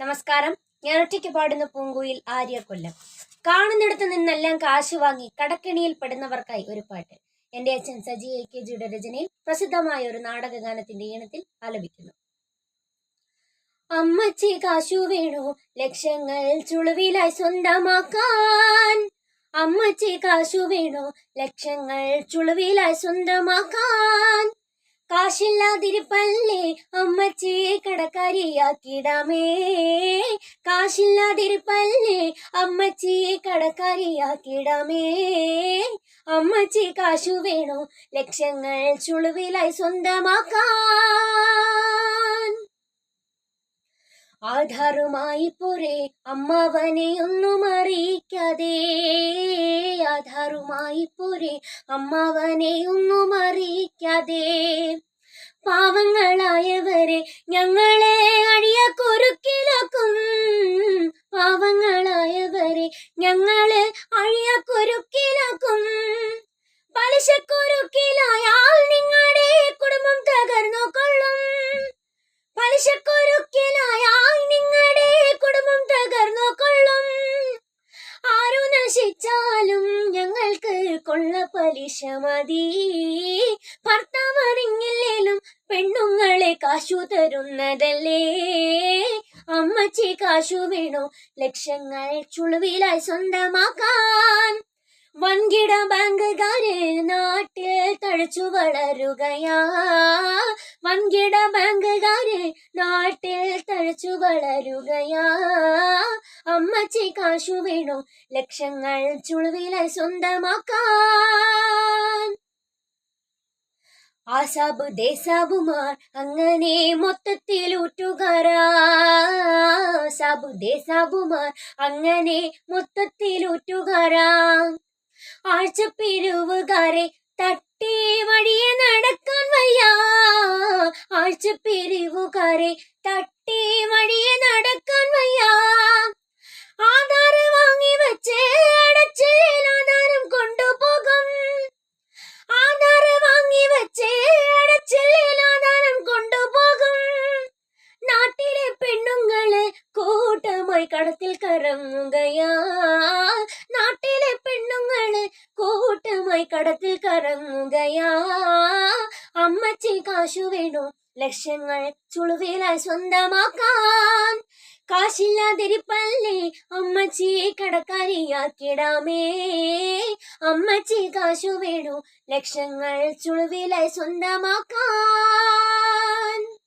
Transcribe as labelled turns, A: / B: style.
A: നമസ്കാരം. ഞാൻ ഒറ്റയ്ക്ക് പാടുന്ന പൂങ്കുയിൽ ആര്യ കൊല്ലം. കാണുന്നിടത്ത് നിന്നെല്ലാം കാശ് വാങ്ങി കടക്കിണിയിൽ പെടുന്നവർക്കായി ഒരു പാട്ട്. എന്റെ അച്ഛൻ സജി എ കെ ജിയുടെ രചനയിൽ പ്രസിദ്ധമായ ഒരു നാടകഗാനത്തിന്റെ ഈണത്തിൽ ആലപിക്കുന്നു. അമ്മച്ചി കാശു വേണു ലക്ഷങ്ങൾ ചുളുവിലായി സ്വന്തമാക്കാൻ. അമ്മച്ചി കാശു വേണു ലക്ഷങ്ങൾ ചുളുവിലായി സ്വന്തമാക്കാൻ. കാശില്ലാതിരിപ്പല്ലേ അമ്മച്ചിയെ കടക്കാരിയാക്കിടാമേ കാശില്ലാതിരിപ്പല്ലേ? അമ്മച്ചിയെ കടക്കാരിയാക്കിടാമേ അമ്മച്ചി കാശു വേണോ? ലക്ഷങ്ങൾ ചുളുവിലായി സ്വന്തമാക്കാൻ. ആധാറുമായി പോരെ അമ്മാവനെ ഒന്നും അറിയിക്കാതെ. ആധാറുമായി പോരെ അമ്മാവനെ ഒന്നും അറിയിക്കാതെ. പാവങ്ങളായവരെ ഞങ്ങളെ അടിയ കുരുക്കിലാക്കും പാവങ്ങളായവരെ ഞങ്ങളെ അഴിയ കുരുക്കിലാക്കും പലിശക്കുരുക്കിലായാൽ നിങ്ങളുടെ കുടുംബം തകർന്നു കൊള്ളും. പലിശക്കുരുക്കിലായാൽ നിങ്ങളുടെ കുടുംബം തകർന്നു കൊള്ളും. ആരു നശിച്ചാലും ഞങ്ങൾക്ക് കൊള്ള പലിശ മതി. പെണ്ണുങ്ങളെ കാശു തരുന്നതല്ലേ? അമ്മച്ചി കാശു വേണോ ലക്ഷങ്ങൾ ചുളുവിലായി സ്വന്തമാക്കാൻ. വൻകിട ബാങ്കുകാര് നാട്ടിൽ തഴച്ചു വളരുകയാ. വൻകിട ബാങ്കുകാര് നാട്ടിൽ തഴച്ചു വളരുകയാ. അമ്മച്ചി കാശു വേണോ ലക്ഷങ്ങൾ ചുളുവിലായി സ്വന്തമാക്കാൻ. ആസാബ് ദേശാബുമാർ അങ്ങനെ മൊത്തത്തിൽ ഊറ്റുകാരാസാബ് ദേശാബുമാർ അങ്ങനെ മൊത്തത്തിൽ ഊറ്റുകാരാ ആഴ്ചപ്പിരിവുകാരെ തട്ടി വഴിയെ നടക്കാൻ വയ്യ. ആഴ്ചപ്പിരിവുകാരെ തട്ടി വഴിയെ നടക്കാൻ വയ്യ. ആധാര വാങ്ങി വെച്ച് കൂട്ടമായി കടത്തിൽ കറങ്ങുകയാ. നാട്ടിലെ പെണ്ണുങ്ങൾ കൂട്ടമായി കടത്തിൽ കറങ്ങുകയാ. അമ്മച്ചി കാശു വേണു ലക്ഷ്യങ്ങൾ ചുളുവിലായി സ്വന്തമാക്കാൻ. കാശില്ലാതിരിപ്പല്ലേ അമ്മച്ചിയെ കടക്കാരിയാക്കിടാമേ. അമ്മച്ചി കാശു വേണു ലക്ഷങ്ങൾ ചുളുവിലായി സ്വന്തമാക്കാൻ.